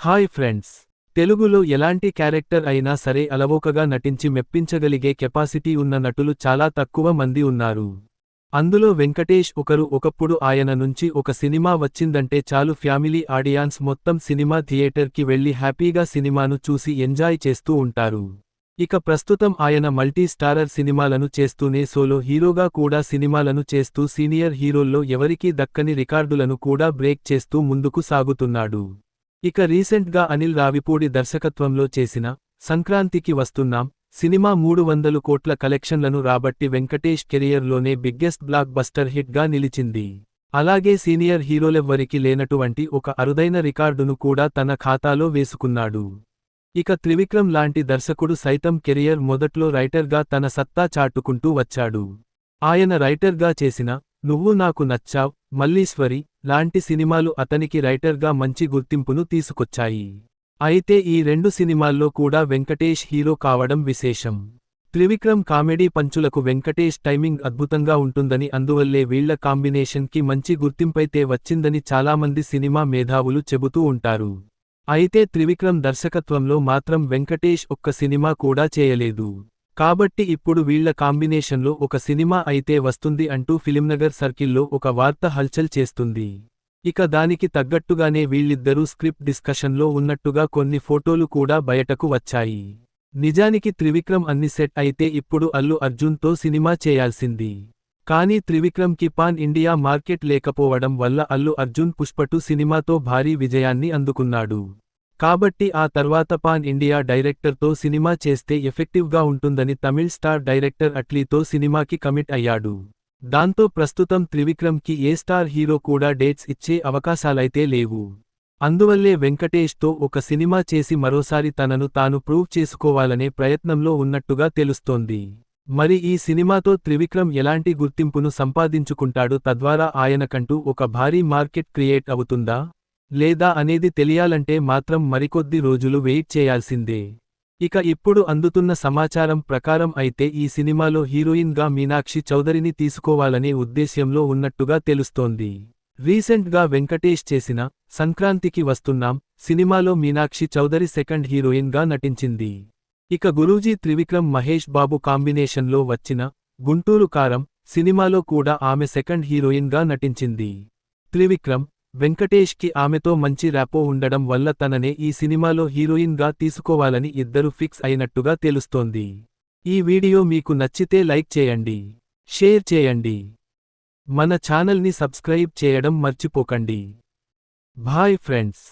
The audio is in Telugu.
Hi friends. తెలుగులో ఎలాంటి క్యారెక్టర్ అయినా సరే అలవోకగా నటించి మెప్పించగలిగే కెపాసిటీ ఉన్న నటులు చాలా తక్కువ మంది ఉన్నారు. అందులో వెంకటేష్ ఒకరు ఒకప్పుడు ఆయన నుంచి ఒక సినిమా వచ్చిందంటే చాలు ఫ్యామిలీ ఆడియన్స్ మొత్తం సినిమా థియేటర్కి వెళ్ళి హ్యాపీగా సినిమాను చూసి ఎంజాయ్ చేస్తూ ఉంటారు. ఇక ప్రస్తుతం ఆయన మల్టీ స్టారర్ సినిమాలను చేస్తూనే సోలో హీరోగా కూడా సినిమాలను చేస్తూ సీనియర్ హీరోల్లో ఎవరికీ దక్కని రికార్డులను కూడా బ్రేక్ చేస్తూ ముందుకు సాగుతున్నాడు. ఇక రీసెంట్గా అనిల్ రావిపూడి దర్శకత్వంలో చేసిన సంక్రాంతికి వస్తున్నాం సినిమా మూడు వందలు కోట్ల కలెక్షన్లను రాబట్టి వెంకటేష్ కెరియర్లోనే బిగ్గెస్ట్ బ్లాక్ బస్టర్ హిట్గా నిలిచింది. అలాగే సీనియర్ హీరోలెవ్వరికి లేనటువంటి ఒక అరుదైన రికార్డును కూడా తన ఖాతాలో వేసుకున్నాడు. ఇక త్రివిక్రమ్ లాంటి దర్శకుడు సైతం కెరియర్ మొదట్లో రైటర్గా తన సత్తా చాటుకుంటూ వచ్చాడు. ఆయన రైటర్గా చేసిన నువ్వు నాకు నచ్చావ్ మల్లీశ్వరి లాంటి సినిమాలు అతనికి రైటర్గా మంచి గుర్తింపును తీసుకొచ్చాయి. అయితే ఈ రెండు సినిమాల్లో కూడా వెంకటేష్ హీరో కావడం విశేషం. త్రివిక్రమ్ కామెడీ పంచులకు వెంకటేష్ టైమింగ్ అద్భుతంగా ఉంటుందని అందువల్లే వీళ్ళ కాంబినేషన్కి మంచి గుర్తింపైతే వచ్చిందని చాలామంది సినిమా మేధావులు చెబుతూ ఉంటారు. అయితే త్రివిక్రమ్ దర్శకత్వంలో మాత్రం వెంకటేష్ ఒక్క సినిమా కూడా చేయలేదు. కాబట్టి ఇప్పుడు వీళ్ళ కాంబినేషన్లో ఒక సినిమా అయితే వస్తుంది అంటూ ఫిలింనగర్ సర్కిల్లో ఒక వార్త హల్చల్ చేస్తుంది. ఇక దానికి తగ్గట్టుగానే వీళ్ళిద్దరూ స్క్రిప్ట్ డిస్కషన్లో ఉన్నట్టుగా కొన్ని ఫోటోలు కూడా బయటకు వచ్చాయి. నిజానికి త్రివిక్రమ్ అన్ని సెట్ అయితే ఇప్పుడు అల్లు అర్జున్తో సినిమా చేయాల్సింది. కానీ త్రివిక్రమ్కి పాన్ ఇండియా మార్కెట్ లేకపోవడం వల్ల అల్లు అర్జున్ పుష్పటు సినిమాతో భారీ విజయాన్ని అందుకున్నాడు. కాబట్టి ఆ తర్వాత పాన్ ఇండియా డైరెక్టర్తో సినిమా చేస్తే ఎఫెక్టివ్గా ఉంటుందని తమిళ్ స్టార్ డైరెక్టర్ అట్లీతో సినిమాకి కమిట్ అయ్యాడు. దాంతో ప్రస్తుతం త్రివిక్రమ్కి ఏ స్టార్ హీరో కూడా డేట్స్ ఇచ్చే అవకాశాలైతే లేవు. అందువల్లే వెంకటేష్తో ఒక సినిమా చేసి మరోసారి తనను తాను ప్రూవ్ చేసుకోవాలనే ప్రయత్నంలో ఉన్నట్టుగా తెలుస్తోంది. మరి ఈ సినిమాతో త్రివిక్రమ్ ఎలాంటి గుర్తింపును సంపాదించుకుంటాడు తద్వారా ఆయనకంటూ ఒక భారీ మార్కెట్ క్రియేట్ అవుతుందా? లేదా అనేది తెలియాలంటే మాత్రం మరికొద్ది రోజులు వెయిట్ చేయాల్సిందే. ఇక ఇప్పుడు అందుతున్న సమాచారం ప్రకారం అయితే ఈ సినిమాలో హీరోయిన్గా మీనాక్షి చౌదరిని తీసుకోవాలనే ఉద్దేశ్యంలో ఉన్నట్టుగా తెలుస్తోంది. రీసెంట్గా వెంకటేష్ చేసిన సంక్రాంతికి వస్తున్నాం సినిమాలో మీనాక్షి చౌదరి సెకండ్ హీరోయిన్గా నటించింది. ఇక గురూజీ త్రివిక్రమ్ మహేష్ బాబు కాంబినేషన్లో వచ్చిన గుంటూరు కారం సినిమాలో కూడా ఆమె సెకండ్ హీరోయిన్గా నటించింది. త్రివిక్రమ్ వెంకటేష్కి ఆమెతో మంచి ర్యాపో ఉండడం వల్ల తననే ఈ సినిమాలో హీరోయిన్గా తీసుకోవాలని ఇద్దరు ఫిక్స్ అయినట్టుగా తెలుస్తోంది. ఈ వీడియో మీకు నచ్చితే లైక్ చేయండి షేర్ చేయండి మన ఛానల్ని సబ్స్క్రైబ్ చేయడం మర్చిపోకండి. Bye friends.